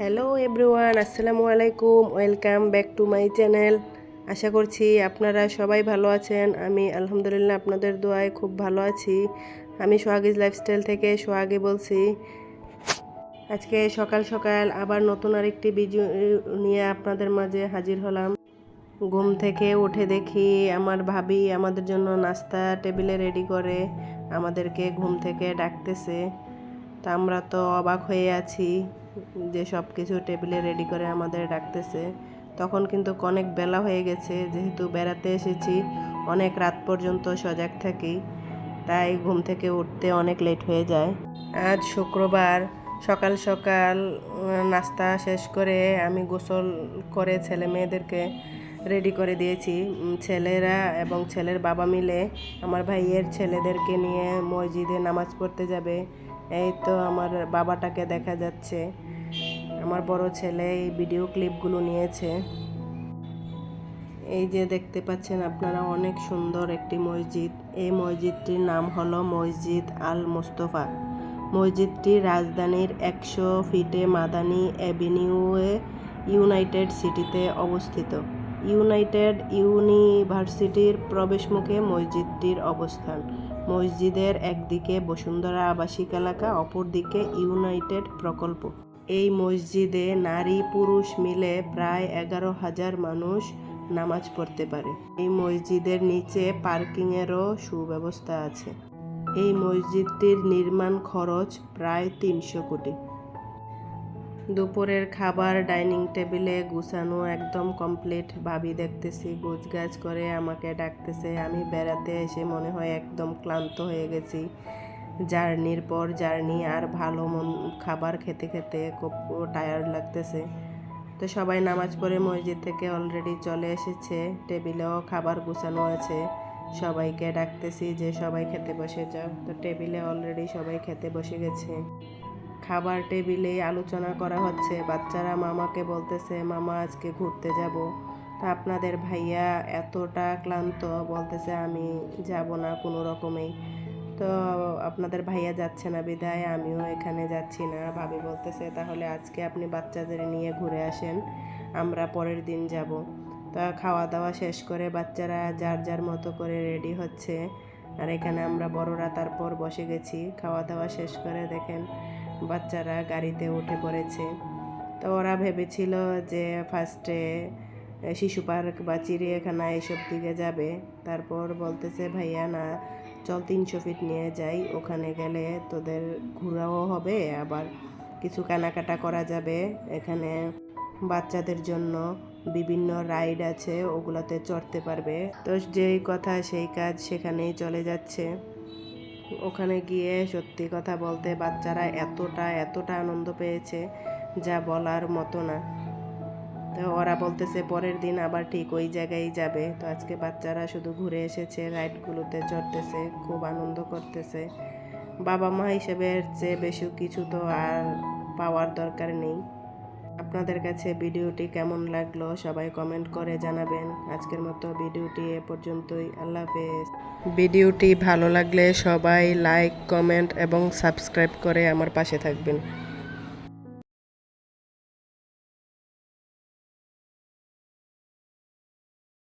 Hello everyone আসসালামু আলাইকুম welcome back to my channel আশা করছি আপনারা সবাই ভালো আছেন। আমি আলহামদুলিল্লাহ আপনাদের দোয়ায় খুব ভালো আছি। আমি সোহাগিজ লাইফস্টাইল থেকে সোহাগি বলছি। আজকে সকাল সকাল আবার নতুন আরেকটি ভিডিও নিয়ে আপনাদের মাঝে হাজির হলাম। ঘুম থেকে উঠে দেখি আমার ভাবি আমাদের জন্য নাস্তা টেবিলে রেডি করে আমাদেরকে ঘুম থেকে ডাকতেছে। তা আমরা তো অবাক হয়ে আছি। যে সব কিছু টেবিলে রেডি করে আমাদের ডাকতেছে তখন কিন্তু অনেক বেলা হয়ে গেছে, যেহেতু বেড়াতে এসেছি, অনেক রাত পর্যন্ত সজাগ থাকি, তাই ঘুম থেকে উঠতে অনেক লেট হয়ে যায়। আজ শুক্রবার, সকাল সকাল নাস্তা শেষ করে আমি গোসল করে ছেলে মেয়েদেরকে রেডি করে দিয়েছি। ছেলেরা এবং ছেলের বাবা মিলে আমার ভাইয়ের ছেলেদেরকে নিয়ে মসজিদে নামাজ পড়তে যাবে। এই তো আমার বাবাটাকে দেখা যাচ্ছে। আমার বড় ছেলে এই ভিডিও ক্লিপগুলো নিয়েছে। এই যে দেখতে পাচ্ছেন আপনারা অনেক সুন্দর একটি মসজিদ। এই মসজিদটির নাম হলো মসজিদ আল মোস্তফা মসজিদটি রাজধানীর একশো ফিটে মাদানী অ্যাভিনিউয়ে ইউনাইটেড সিটিতে অবস্থিত। ইউনাইটেড ইউনিভার্সিটির প্রবেশমুখে মসজিদটির অবস্থান। মসজিদের একদিকে বসুন্ধরা আবাসিক এলাকা, অপরদিকে ইউনাইটেড প্রকল্প। এই মসজিদে নারী পুরুষ মিলে প্রায় এগারো হাজার মানুষ নামাজ পড়তে পারে। এই মসজিদের নিচে পার্কিংয়েরও সুব্যবস্থা আছে। এই মসজিদটির নির্মাণ খরচ প্রায় তিনশো কোটি। দুপুরের খাবার, ডাইনিং টেবিলে গুছানো একদম কমপ্লিট। ভাবি দেখতেছি গাছ করে আমাকে ডাকতেছে। আমি বেড়াতে এসে মনে হয় একদম ক্লান্ত হয়ে গেছি। জার্নির পর জার্নি আর ভালো মন, খাবার খেতে খেতে খুব টায়ার্ড লাগতেছে। তো সবাই নামাজ পড়ে মসজিদ থেকে অলরেডি চলে এসেছে, টেবিলেও খাবার গুছানো আছে। সবাইকে ডাকতেছি যে সবাই খেতে বসে যাও। তো টেবিলে অলরেডি সবাই খেতে বসে গেছে। খাবার টেবিলে আলোচনা করা হচ্ছে। বাচ্চারা মামাকে বলতেছে, মামা, আজকে ঘুরতে যাব। তা আপনাদের ভাইয়া এতটা ক্লান্ত, বলতেছে, আমি যাব না কোনো রকমেই তো আপনাদের ভাইয়া যাচ্ছে না বিদায়, আমিও এখানে যাচ্ছি না। ভাবি বলতেছে, তাহলে আজকে আপনি বাচ্চাদের নিয়ে ঘুরে আসেন, আমরা পরের দিন যাব। তা খাওয়া দাওয়া শেষ করে বাচ্চারা যার যার মতো করে রেডি হচ্ছে। আর এখানে আমরা বড়রা তারপর বসে গেছি খাওয়া দাওয়া শেষ করে দেখেন বাচ্চারা গাড়িতে উঠে পড়েছে। তো ওরা ভেবেছিল যে ফার্স্টে শিশু পার্ক বা চিড়িয়াখানা এইসব দিকে যাবে। তারপর বলতেছে, ভাইয়া, না চল তিনশো ফিট নিয়ে যাই, ওখানে গেলে তোদের ঘোরাও হবে, আবার কিছু কেনাকাটা করা যাবে। এখানে বাচ্চাদের জন্য বিভিন্ন রাইড আছে, ওগুলোতে চড়তে পারবে। তো যেই কথা সেই কাজ সেখানেই চলে যাচ্ছে। ওখানে গিয়ে সত্যি কথা বলতে বাচ্চারা এতটা এতটা আনন্দ পেয়েছে, যা বলার মতো না। তো ওরা বলতেছে, পরের দিন আবার ঠিক ওই জায়গায় যাবে। তো আজকে বাচ্চারা শুধু ঘুরে এসেছে, রাইডগুলোতে চড়তেছে, খুব আনন্দ করতেছে। বাবা মা হিসেবে চেয়ে বেশি কিছু তো আর পাওয়ার দরকার নেই। আপনাদের কাছে ভিডিওটি কেমন লাগল সবাই কমেন্ট করে জানাবেন। আজকের মতো ভিডিওটি এ পর্যন্তই। আল্লাহ হাফেজ। ভিডিওটি ভালো লাগলে সবাই লাইক, কমেন্ট এবং সাবস্ক্রাইব করে আমার পাশে থাকবেন।